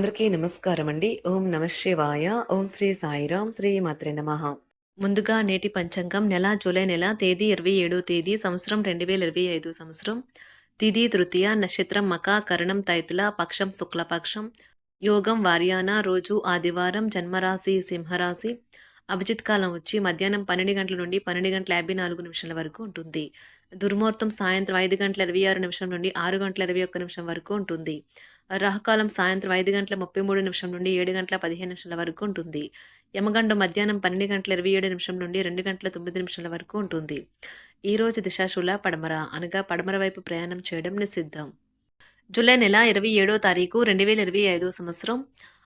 అందరికీ నమస్కారం అండి. ఓం నమ శివాయ. ఓం శ్రీ సాయిరాం. శ్రీ మాత్రే నమ. ముందుగా నేటి పంచాంగం నెల జూలై నెల తేదీ ఇరవై ఏడో తేదీ సంవత్సరం రెండు వేల ఇరవై ఐదు సంవత్సరం. తిథి తృతీయ నక్షత్రం మక కరణం తైతుల పక్షం శుక్లపక్షం. యోగం వార్యాన రోజు ఆదివారం జన్మరాశి సింహరాశి. అభిజిత్ కాలం వచ్చి మధ్యాహ్నం పన్నెండు గంటల నుండి పన్నెండు గంటల యాభై నాలుగు నిమిషాల వరకు ఉంటుంది. దుర్ముహూర్తం సాయంత్రం ఐదు గంటల ఇరవై ఆరు నిమిషం నుండి ఆరు గంటల ఇరవై ఒక్క నిమిషం వరకు ఉంటుంది. రాహుకాలం సాయంత్రం ఐదు గంటల ముప్పై మూడు నిమిషం నుండి ఏడు గంటల పదిహేను నిమిషాల వరకు ఉంటుంది. యమగండం మధ్యాహ్నం పన్నెండు గంటల ఇరవై ఏడు నిమిషం నుండి రెండు గంటల తొమ్మిది నిమిషాల వరకు ఉంటుంది. ఈ రోజు దిశాశూల పడమర అనగా పడమర వైపు ప్రయాణం చేయడం నిషిద్ధం. జూలై నెల ఇరవై ఏడో తారీఖు రెండు వేల ఇరవై ఐదో సంవత్సరం.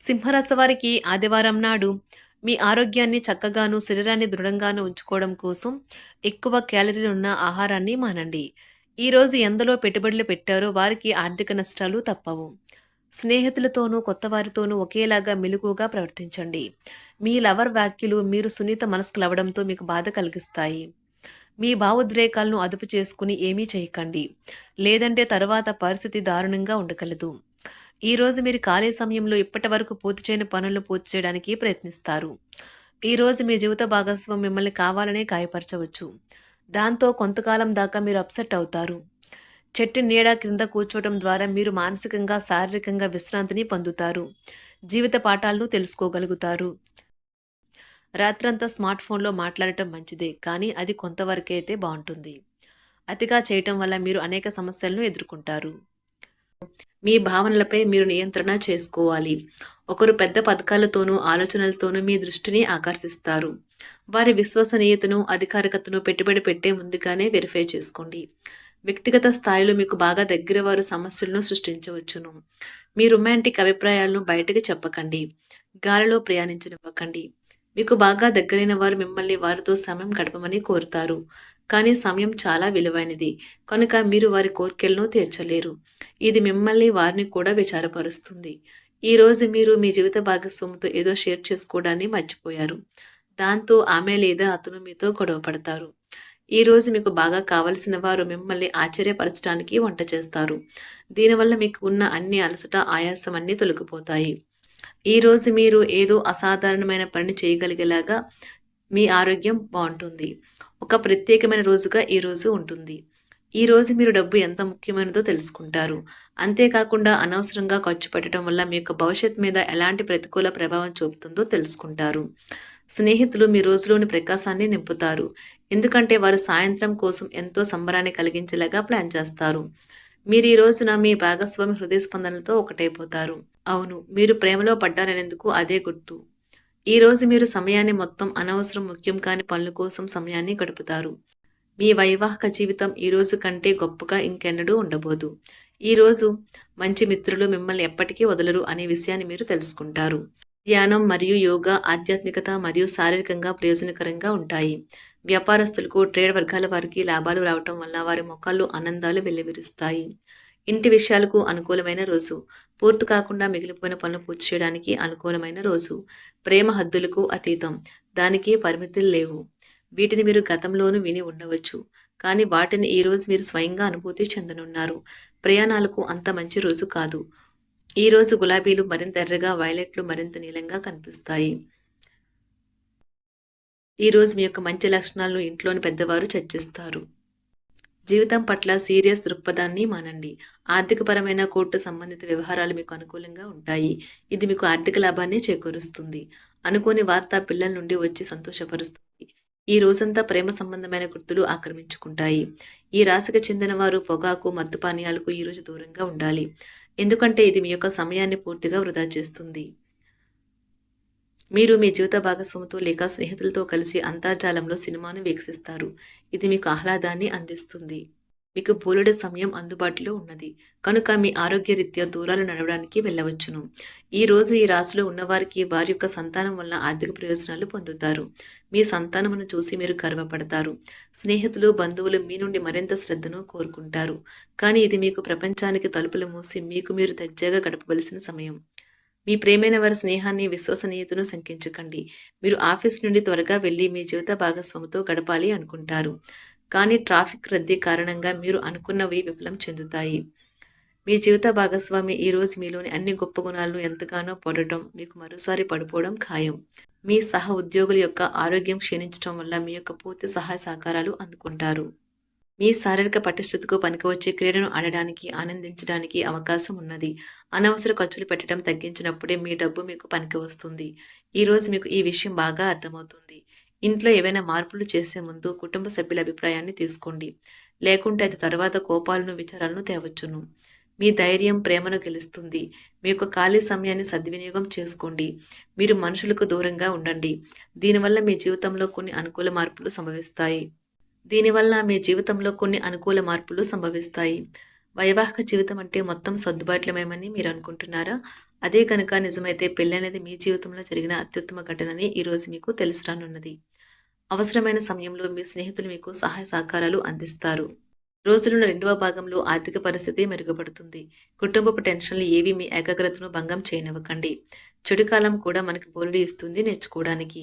సింహరాశి వారికి ఆదివారం నాడు మీ ఆరోగ్యాన్ని చక్కగాను శరీరాన్ని దృఢంగాను ఉంచుకోవడం కోసం ఎక్కువ క్యాలరీలు ఉన్న ఆహారాన్ని మానండి. ఈరోజు ఎందలో పెట్టుబడులు పెట్టారో వారికి ఆర్థిక నష్టాలు తప్పవు. స్నేహితులతోనూ కొత్త వారితోనూ ఒకేలాగా మెలుగుగా ప్రవర్తించండి. మీ లవర్ వ్యాఖ్యలు మీరు సున్నిత మనస్కులవడంతో మీకు బాధ కలిగిస్తాయి. మీ భావోద్రేకాలను అదుపు చేసుకుని ఏమీ చేయకండి. లేదంటే తర్వాత పరిస్థితి దారుణంగా ఉండగలదు. ఈరోజు మీరు ఖాళీ సమయంలో ఇప్పటి వరకు పూర్తి చేయని పనులను పూర్తి చేయడానికి ప్రయత్నిస్తారు. ఈరోజు మీ జీవిత భాగస్వామి మిమ్మల్ని కావాలనే గాయపరచవచ్చు. దాంతో కొంతకాలం దాకా మీరు అప్సెట్ అవుతారు. చెట్టు నీడ క్రింద కూర్చోవడం ద్వారా మీరు మానసికంగా శారీరకంగా విశ్రాంతిని పొందుతారు. జీవిత పాఠాలను తెలుసుకోగలుగుతారు. రాత్రంతా స్మార్ట్ ఫోన్లో మాట్లాడటం మంచిదే కానీ అది కొంతవరకే అయితే బాగుంటుంది. అతిగా చేయటం వల్ల మీరు అనేక సమస్యలను ఎదుర్కొంటారు. మీ భావనలపై మీరు నియంత్రణ చేసుకోవాలి. ఒకరు పెద్ద పథకాలతోనూ ఆలోచనలతోనూ మీ దృష్టిని ఆకర్షిస్తారు. వారి విశ్వసనీయతను అధికారికతను పెట్టుబడి పెట్టే ముందుగానే వెరిఫై చేసుకోండి. వ్యక్తిగత స్థాయిలో మీకు బాగా దగ్గర వారు సమస్యలను సృష్టించవచ్చును. మీ రొమాంటిక్ అభిప్రాయాలను బయటకు చెప్పకండి. గాలిలో ప్రయాణించనివ్వకండి. మీకు బాగా దగ్గరైన వారు మిమ్మల్ని వారితో సమయం గడపమని కోరుతారు. కానీ సమయం చాలా విలువైనది. కనుక మీరు వారి కోరికలను తీర్చలేరు. ఇది మిమ్మల్ని వారిని కూడా విచారపరుస్తుంది. ఈ రోజు మీరు మీ జీవిత భాగస్వామితో ఏదో షేర్ చేసుకోవడాన్ని మర్చిపోయారు. దాంతో ఆమె లేదా అతను మీతో గొడవ పడతారు. ఈ రోజు మీకు బాగా కావలసిన వారు మిమ్మల్ని ఆశ్చర్యపరచడానికి వంట చేస్తారు. దీనివల్ల మీకు ఉన్న అన్ని అలసట ఆయాసం అన్నీ తొలగిపోతాయి. ఈ రోజు మీరు ఏదో అసాధారణమైన పని చేయగలిగేలాగా మీ ఆరోగ్యం బాగుంటుంది. ఒక ప్రత్యేకమైన రోజుగా ఈ రోజు ఉంటుంది. ఈ రోజు మీరు డబ్బు ఎంత ముఖ్యమైనదో తెలుసుకుంటారు. అంతేకాకుండా అనవసరంగా ఖర్చు పెట్టడం వల్ల మీ యొక్క భవిష్యత్ మీద ఎలాంటి ప్రతికూల ప్రభావం చూపుతుందో తెలుసుకుంటారు. స్నేహితులు మీ రోజులోని ప్రకాశాన్ని నింపుతారు. ఎందుకంటే వారు సాయంత్రం కోసం ఎంతో సంబరాన్ని కలిగించేలాగా ప్లాన్ చేస్తారు. మీరు ఈ రోజున మీ భాగస్వామి హృదయ స్పందనలతో ఒకటైపోతారు. అవును మీరు ప్రేమలో పడ్డారనేందుకు అదే గుర్తు. ఈ రోజు మీరు సమయాన్ని మొత్తం అనవసరం ముఖ్యం కాని పనుల కోసం సమయాన్ని గడుపుతారు. మీ వైవాహిక జీవితం ఈ రోజు కంటే గొప్పగా ఇంకెన్నడూ ఉండబోదు. ఈ రోజు మంచి మిత్రులు మిమ్మల్ని ఎప్పటికీ వదలరు అనే విషయాన్ని మీరు తెలుసుకుంటారు. ధ్యానం మరియు యోగా ఆధ్యాత్మికత మరియు శారీరకంగా ప్రయోజనకరంగా ఉంటాయి. వ్యాపారస్తులకు ట్రేడ్ వర్గాల వారికి లాభాలు రావటం వల్ల వారి మొక్కల్లో ఆనందాలు వెల్లివిరుస్తాయి. ఇంటి విషయాలకు అనుకూలమైన రోజు. పూర్తి కాకుండా మిగిలిపోయిన పనులు పూర్తి చేయడానికి అనుకూలమైన రోజు. ప్రేమ హద్దులకు అతీతం. దానికి పరిమితులు లేవు. వీటిని మీరు గతంలోనూ విని ఉండవచ్చు. కానీ వాటిని ఈ రోజు మీరు స్వయంగా అనుభూతి చెందనున్నారు. ప్రయాణాలకు అంత మంచి రోజు కాదు. ఈ రోజు గులాబీలు మరింత ఎర్రగా వైలెట్లు మరింత నీలంగా కనిపిస్తాయి. ఈ రోజు మీ యొక్క మంచి లక్షణాలను ఇంట్లోని పెద్దవారు చర్చిస్తారు. జీవితం పట్ల సీరియస్ దృక్పథాన్ని మానండి. ఆర్థికపరమైన కోర్టు సంబంధిత వ్యవహారాలు మీకు అనుకూలంగా ఉంటాయి. ఇది మీకు ఆర్థిక లాభాన్ని చేకూరుస్తుంది. అనుకోని వార్త పిల్లల నుండి వచ్చి సంతోషపరుస్తుంది. ఈ రోజంతా ప్రేమ సంబంధమైన గుర్తులు ఆక్రమించుకుంటాయి. ఈ రాశికి చెందిన వారు పొగాకు మత్తు పానీయాలకు ఈ రోజు దూరంగా ఉండాలి. ఎందుకంటే ఇది మీ యొక్క సమయాన్ని పూర్తిగా వృధా చేస్తుంది. మీరు మీ జీవిత భాగస్వామితో లేక స్నేహితులతో కలిసి అంతర్జాలంలో సినిమాను వీక్షిస్తారు. ఇది మీకు ఆహ్లాదాన్ని అందిస్తుంది. మీకు బోలెడు సమయం అందుబాటులో ఉన్నది. కనుక మీ ఆరోగ్యరీత్యా దూరాలు నడవడానికి వెళ్ళవచ్చును. ఈ రోజు ఈ రాశిలో ఉన్నవారికి వారి యొక్క సంతానం వల్ల ఆర్థిక ప్రయోజనాలు పొందుతారు. మీ సంతానమును చూసి మీరు గర్వపడతారు. స్నేహితులు బంధువులు మీ నుండి మరింత శ్రద్ధను కోరుకుంటారు. కానీ ఇది మీకు ప్రపంచానికి తలుపులు మూసి మీకు మీరు దర్జాగా గడపవలసిన సమయం. మీ ప్రేమైన వారి స్నేహాన్ని విశ్వసనీయతను శంకించకండి. మీరు ఆఫీస్ నుండి త్వరగా వెళ్ళి మీ జీవిత భాగస్వామితో గడపాలి అనుకుంటారు. కానీ ట్రాఫిక్ రద్దీ కారణంగా మీరు అనుకున్నవి విఫలం చెందుతాయి. మీ జీవిత భాగస్వామి ఈరోజు మీలోని అన్ని గొప్ప గుణాలను ఎంతగానో పొడటం మీకు మరోసారి పడిపోవడం ఖాయం. మీ సహ ఉద్యోగుల యొక్క ఆరోగ్యం క్షీణించడం వల్ల మీ యొక్క పూర్తి సహాయ సహకారాలు అందుకుంటారు. మీ శారీరక పటిష్టతకు పనికివచ్చే క్రీడను ఆడడానికి ఆనందించడానికి అవకాశం ఉన్నది అనవసర ఖర్చులు పెట్టడం తగ్గించినప్పుడే మీ డబ్బు మీకు పనికి వస్తుంది ఈరోజు మీకు ఈ విషయం బాగా అర్థమవుతుంది. ఇంట్లో ఏవైనా మార్పులు చేసే ముందు కుటుంబ సభ్యుల అభిప్రాయాన్ని తీసుకోండి. లేకుంటే అది తర్వాత కోపాలను విచారాలను తేవచ్చును. మీ ధైర్యం ప్రేమను గెలుస్తుంది. మీ యొక్క ఖాళీ సమయాన్ని సద్వినియోగం చేసుకోండి. మీరు మనుషులకు దూరంగా ఉండండి. దీనివల్ల మీ జీవితంలో కొన్ని అనుకూల మార్పులు సంభవిస్తాయి. దీనివల్ల మీ జీవితంలో కొన్ని అనుకూల మార్పులు సంభవిస్తాయి. వైవాహిక జీవితం అంటే మొత్తం సర్దుబాట్లమేమని మీరు అనుకుంటున్నారా? అదే కనుక నిజమైతే పెళ్ళి అనేది మీ జీవితంలో జరిగిన అత్యుత్తమ ఘటనని ఈరోజు మీకు తెలుసు రానున్నది అవసరమైన సమయంలో మీ స్నేహితులు మీకు సహాయ సహకారాలు అందిస్తారు. రోజులున్న రెండవ భాగంలో ఆర్థిక పరిస్థితి మెరుగుపడుతుంది. కుటుంబపు టెన్షన్లు ఏవి మీ ఏకాగ్రతను భంగం చేయనివ్వకండి. చెడు కాలం కూడా మనకి బోలుడి ఇస్తుంది నేర్చుకోవడానికి.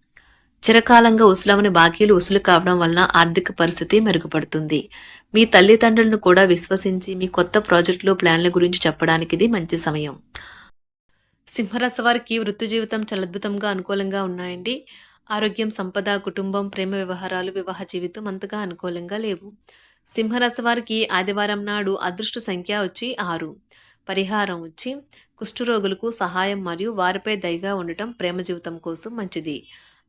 చిరకాలంగా ఉసులవని బాకీలు ఉసులు కావడం వలన ఆర్థిక పరిస్థితి మెరుగుపడుతుంది. మీ తల్లిదండ్రులను కూడా విశ్వసించి మీ కొత్త ప్రాజెక్టులు ప్లాన్ల గురించి చెప్పడానికి ఇది మంచి సమయం. సింహరాశి వారికి వృత్తి జీవితం చాలా అద్భుతంగా అనుకూలంగా ఉన్నాయండి. ఆరోగ్యం సంపద కుటుంబం ప్రేమ వ్యవహారాలు వివాహ జీవితం అంతగా అనుకూలంగా లేవు. సింహరాశి వారికి ఆదివారం నాడు అదృష్ట సంఖ్య వచ్చి ఆరు. పరిహారం వచ్చి కుష్ఠరోగులకు సహాయం మరియు వారిపై దయగా ఉండటం ప్రేమ జీవితం కోసం మంచిది.